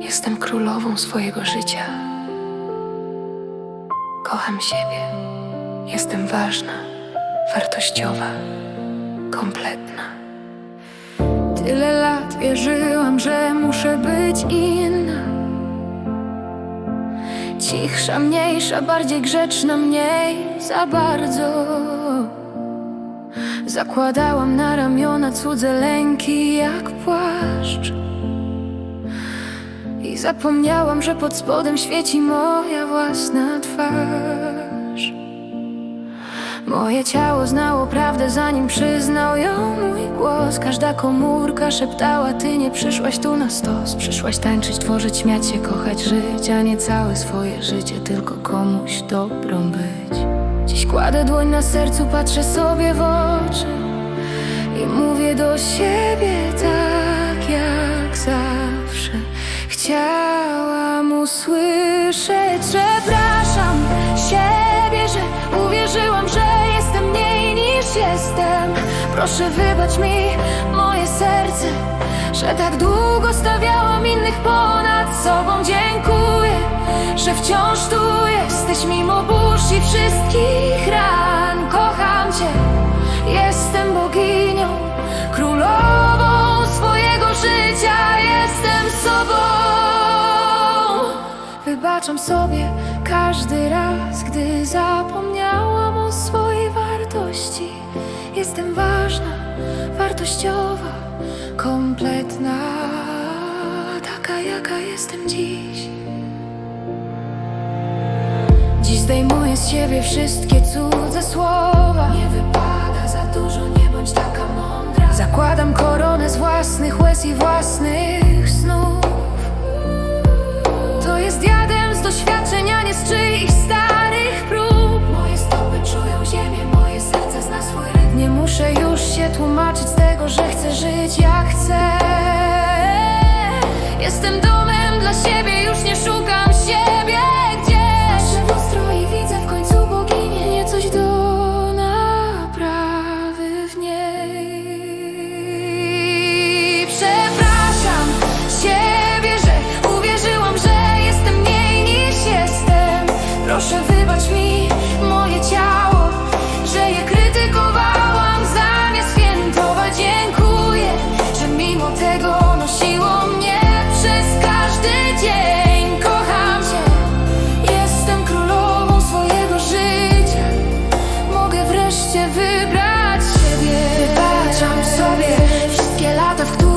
Jestem królową swojego życia. Kocham siebie. Jestem ważna, wartościowa, kompletna. Tyle lat wierzyłam, że muszę być inna. Cichsza, mniejsza, bardziej grzeczna, mniej za bardzo. Zakładałam na ramiona cudze lęki jak płaszcz. I zapomniałam, że pod spodem świeci moja własna twarz. Moje ciało znało prawdę, zanim przyznał ją mój głos. Każda komórka szeptała: Ty nie przyszłaś tu na stos. Przyszłaś tańczyć, tworzyć, śmiać się, kochać, żyć, a nie całe swoje życie, tylko komuś dobrą być. Dziś kładę dłoń na sercu, patrzę sobie w oczy i mówię do siebie tak jak zawsze. Chciałam usłyszeć, przepraszam siebie, że uwierzyłam, że jestem mniej niż jestem. Proszę wybacz mi moje serce, że tak długo stawiałam innych ponad sobą. Dziękuję, że wciąż tu jesteś mimo burz i wszystkich ran. Wybaczam sobie każdy raz, gdy zapomniałam o swojej wartości. Jestem ważna, wartościowa, kompletna, taka jaka jestem dziś. Dziś zdejmuję z siebie wszystkie cudze słowa. Nie wypada za dużo, nie bądź taka mądra. Zakładam koronę tłumaczyć z tego, że chcę żyć jak chcę. Jestem domem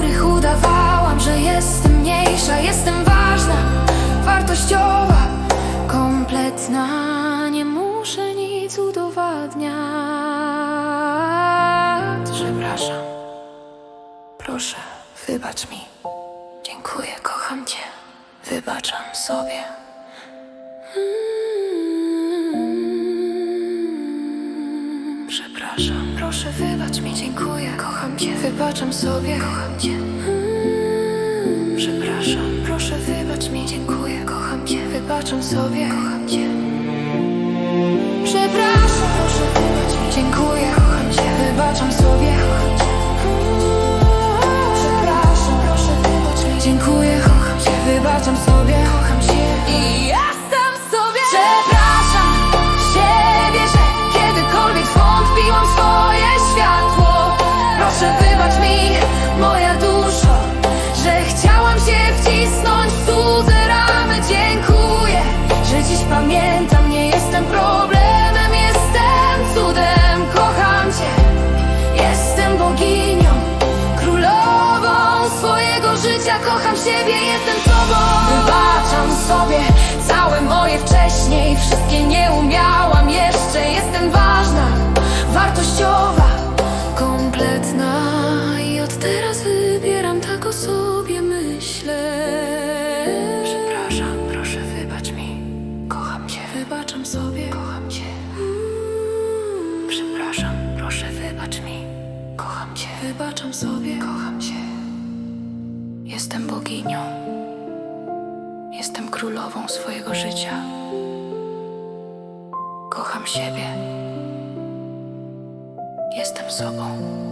których udawałam, że jestem mniejsza, jestem ważna, wartościowa, kompletna. Nie muszę nic udowadniać. Przepraszam. Proszę, wybacz mi. Dziękuję, kocham cię. Wybaczam sobie. Proszę wybacz mi, dziękuję, kocham cię, wybaczam sobie, kocham cię. Mm, Przepraszam, proszę wybacz mi, dziękuję, kocham cię, wybaczam sobie, kocham cię. Przepraszam, proszę wybacz mi, dziękuję, kocham cię, wybaczam sobie, kocham cię. Przepraszam, proszę wybacz mi, dziękuję, kocham cię, wybaczam sobie, moje wcześniej, wszystkie nie umiałam jeszcze. Jestem ważna, wartościowa, kompletna i od teraz wybieram tak o sobie myślę. Przepraszam, proszę wybacz mi. Kocham cię. Wybaczam sobie. Kocham cię. Mm, Przepraszam, proszę wybacz mi. Kocham cię. Wybaczam sobie. Kocham cię. Jestem boginią. Królową swojego życia. Kocham siebie. Jestem sobą.